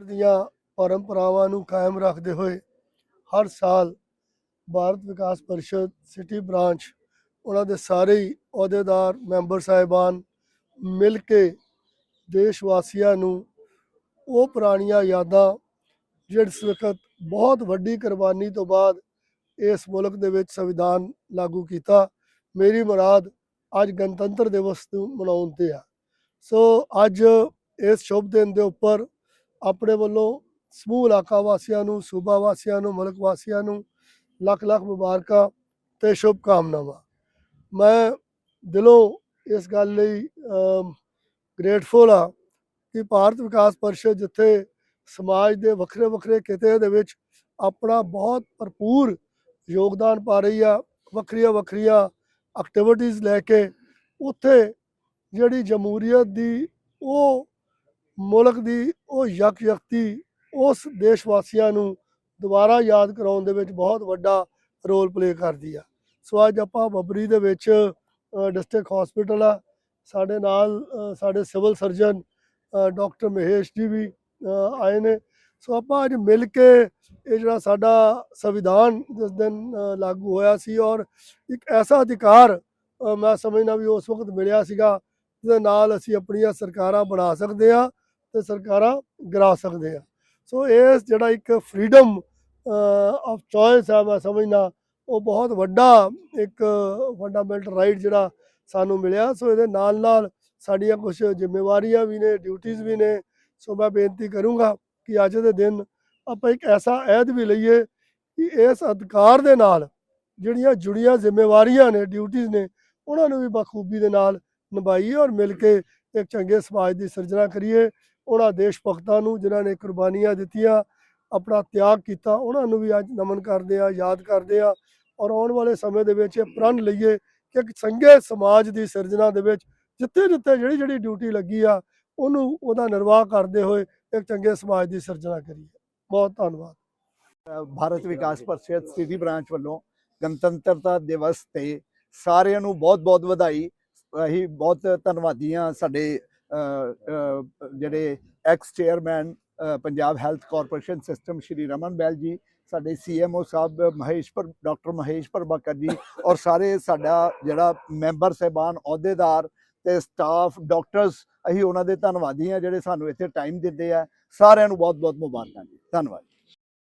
ਦੀਆਂ ਪਰੰਪਰਾਵਾਂ ਨੂੰ ਕਾਇਮ ਰੱਖਦੇ ਹੋਏ ਹਰ ਸਾਲ ਭਾਰਤ ਵਿਕਾਸ ਪਰਿਸ਼ਦ ਸਿਟੀ ਬ੍ਰਾਂਚ, ਉਹਨਾਂ ਦੇ ਸਾਰੇ ਹੀ ਅਹੁਦੇਦਾਰ, ਮੈਂਬਰ ਸਾਹਿਬਾਨ ਮਿਲ ਕੇ ਦੇਸ਼ ਵਾਸੀਆਂ ਨੂੰ ਉਹ ਪੁਰਾਣੀਆਂ ਯਾਦਾਂ ਜਿਸ ਵਕਤ ਬਹੁਤ ਵੱਡੀ ਕੁਰਬਾਨੀ ਤੋਂ ਬਾਅਦ ਇਸ ਮੁਲਕ ਦੇ ਵਿੱਚ ਸੰਵਿਧਾਨ ਲਾਗੂ ਕੀਤਾ, ਮੇਰੀ ਮੁਰਾਦ ਅੱਜ ਗਣਤੰਤਰ ਦਿਵਸ ਨੂੰ ਮਨਾਉਣ ਤੇ ਆ। ਸੋ ਅੱਜ ਇਸ ਸ਼ੁਭ ਦਿਨ ਦੇ ਉੱਪਰ ਆਪਣੇ ਵੱਲੋਂ ਸਮੂਹ ਇਲਾਕਾ ਵਾਸੀਆਂ ਨੂੰ, ਸੂਬਾ ਵਾਸੀਆਂ ਨੂੰ, ਮੁਲਕ ਵਾਸੀਆਂ ਨੂੰ ਲੱਖ ਲੱਖ ਮੁਬਾਰਕਾਂ ਤੇ ਸ਼ੁਭ ਕਾਮਨਾਵਾਂ ਮੈਂ ਦਿਲੋਂ ਇਸ ਗੱਲ ਲਈ ਗ੍ਰੇਟਫੁਲ ਆ ਕਿ ਭਾਰਤ ਵਿਕਾਸ ਪਰਿਸ਼ਦ ਜਿੱਥੇ ਸਮਾਜ ਦੇ ਵੱਖਰੇ ਵੱਖਰੇ ਕਿਤੇ ਦੇ ਵਿੱਚ ਆਪਣਾ ਬਹੁਤ ਭਰਪੂਰ ਯੋਗਦਾਨ ਪਾ ਰਹੀ ਆ, ਵੱਖਰੀਆਂ ਵੱਖਰੀਆਂ ਐਕਟੀਵਿਟੀਜ਼ ਲੈ ਕੇ, ਉੱਥੇ ਜਿਹੜੀ ਜਮਹੂਰੀਅਤ ਦੀ ਉਹ ਮੁਲਕ ਦੀ ਉਹ ਯਕ ਯਕਤੀ ਉਸ ਦੇਸ਼ ਵਾਸੀਆਂ ਨੂੰ ਦੁਬਾਰਾ ਯਾਦ ਕਰਾਉਣ ਦੇ ਵਿੱਚ ਬਹੁਤ ਵੱਡਾ ਰੋਲ ਪਲੇ ਕਰਦੀ ਆ। ਸੋ ਅੱਜ ਆਪਾਂ ਬੱਬਰੀ ਦੇ ਵਿੱਚ ਡਿਸਟ੍ਰਿਕਟ ਹਸਪੀਟਲ ਆ। ਸਾਡੇ ਨਾਲ ਸਾਡੇ ਸਿਵਲ ਸਰਜਨ ਡਾਕਟਰ ਮਹੇਸ਼ ਜੀ ਵੀ ਆਏ ਨੇ। ਸੋ ਆਪਾਂ ਅੱਜ ਮਿਲ ਕੇ ਇਹ ਜਿਹੜਾ ਸਾਡਾ ਸੰਵਿਧਾਨ ਜਿਸ ਦਿਨ ਲਾਗੂ ਹੋਇਆ ਸੀ ਔਰ ਇੱਕ ਐਸਾ ਅਧਿਕਾਰ ਮੈਂ ਸਮਝਣਾ ਵੀ ਉਸ ਵਕਤ ਮਿਲਿਆ ਸੀਗਾ, ਜਿਹਦੇ ਨਾਲ ਅਸੀਂ ਆਪਣੀਆਂ ਸਰਕਾਰਾਂ ਬਣਾ ਸਕਦੇ ਆ ਤੇ ਸਰਕਾਰਾਂ ਗਿਰਾ ਸਕਦੇ ਆ। ਸੋ ਇਸ ਜਿਹੜਾ ਇੱਕ ਫਰੀडम ਆਫ ਚੋਇਸ ਆ ਮੈਂ ਸਮਝਣਾ ਉਹ ਬਹੁਤ ਵੱਡਾ ਇੱਕ ਫੰਡਾਮੈਂਟਲ ਰਾਈਟ ਜਿਹੜਾ ਸਾਨੂੰ ਮਿਲਿਆ। ਸੋ ਇਹਦੇ ਨਾਲ ਨਾਲ ਸਾਡੀਆਂ ਕੁਝ ਜ਼ਿੰਮੇਵਾਰੀਆਂ ਵੀ ਨੇ ਡਿਊਟੀਆਂ ਵੀ ਨੇ। ਸੋ ਮੈਂ ਬੇਨਤੀ ਕਰੂੰਗਾ ਕਿ ਅੱਜ ਦੇ ਦਿਨ ਆਪਾਂ ਇੱਕ ਐਸਾ ਐਦ ਵੀ ਲਈਏ ਕਿ ਇਸ ਅਧਿਕਾਰ ਦੇ ਨਾਲ ਜਿਹੜੀਆਂ ਜੁੜੀਆਂ ਜ਼ਿੰਮੇਵਾਰੀਆਂ ਨੇ ਡਿਊਟੀਆਂ ਨੇ, ਉਹਨਾਂ ਨੂੰ ਵੀ ਬਖੂਬੀ ਦੇ ਨਾਲ ਨਿਭਾਈਏ ਔਰ ਮਿਲ ਕੇ ਇੱਕ ਚੰਗੇ ਸਮਾਜ ਦੀ ਸਿਰਜਣਾ ਕਰੀਏ। ਉਹਨਾਂ ਦੇਸ਼ ਭਗਤਾਂ ਨੂੰ ਜਿਨ੍ਹਾਂ ਨੇ ਕੁਰਬਾਨੀਆਂ ਦਿੱਤੀਆਂ, ਆਪਣਾ ਤਿਆਗ ਕੀਤਾ, ਉਹਨਾਂ ਨੂੰ ਵੀ ਅੱਜ ਨਮਨ ਕਰਦੇ ਆ ਯਾਦ ਕਰਦੇ ਆ ਔਰ ਆਉਣ ਵਾਲੇ ਸਮੇਂ ਦੇ ਵਿੱਚ ਇਹ ਪ੍ਰਣ ਲਈਏ ਕਿ ਇੱਕ ਚੰਗੇ ਸਮਾਜ ਦੀ ਸਿਰਜਣਾ ਦੇ ਵਿੱਚ ਜਿੱਥੇ ਜਿੱਥੇ ਜਿਹੜੀ ਜਿਹੜੀ ਡਿਊਟੀ ਲੱਗੀ ਆ, ਉਹਨੂੰ ਉਹਦਾ ਨਿਰਵਾਹ ਕਰਦੇ ਹੋਏ ਇੱਕ ਚੰਗੇ ਸਮਾਜ ਦੀ ਸਿਰਜਣਾ ਕਰੀਏ। ਬਹੁਤ ਧੰਨਵਾਦ। ਭਾਰਤ ਵਿਕਾਸ ਪਰਿਸ਼ਦ ਸਿਟੀ ਬ੍ਰਾਂਚ ਵੱਲੋਂ ਗਣਤੰਤਰਤਾ ਦਿਵਸ ਤੇ ਸਾਰਿਆਂ ਨੂੰ ਬਹੁਤ-ਬਹੁਤ ਵਧਾਈ। ਅਸੀਂ ਬਹੁਤ ਧੰਨਵਾਦੀ ਹਾਂ ਸਾਡੇ ਜਿਹੜੇ ex chairman Punjab health corporation system Shri Raman Behl ji, ਸਾਡੇ ਸੀਐਮਓ ਸਾਹਿਬ ਮਹੇਸ਼ ਪਰ ਡਾਕਟਰ ਮਹੇਸ਼ ਪਰਬਾਕਰ ਜੀ ਔਰ ਸਾਰੇ ਸਾਡਾ ਜਿਹੜਾ ਮੈਂਬਰ ਸਹਿਬਾਨ, ਅਹੁਦੇਦਾਰ ਤੇ ਸਟਾਫ ਡਾਕਟਰਸ ਅਸੀਂ ਉਹਨਾਂ ਦੇ ਧੰਨਵਾਦੀ ਹਾਂ ਜਿਹੜੇ ਸਾਨੂੰ ਇੱਥੇ ਟਾਈਮ ਦਿੰਦੇ ਆ। ਸਾਰਿਆਂ ਨੂੰ ਬਹੁਤ-ਬਹੁਤ ਮੁਬਾਰਕਾਂ ਜੀ। ਧੰਨਵਾਦ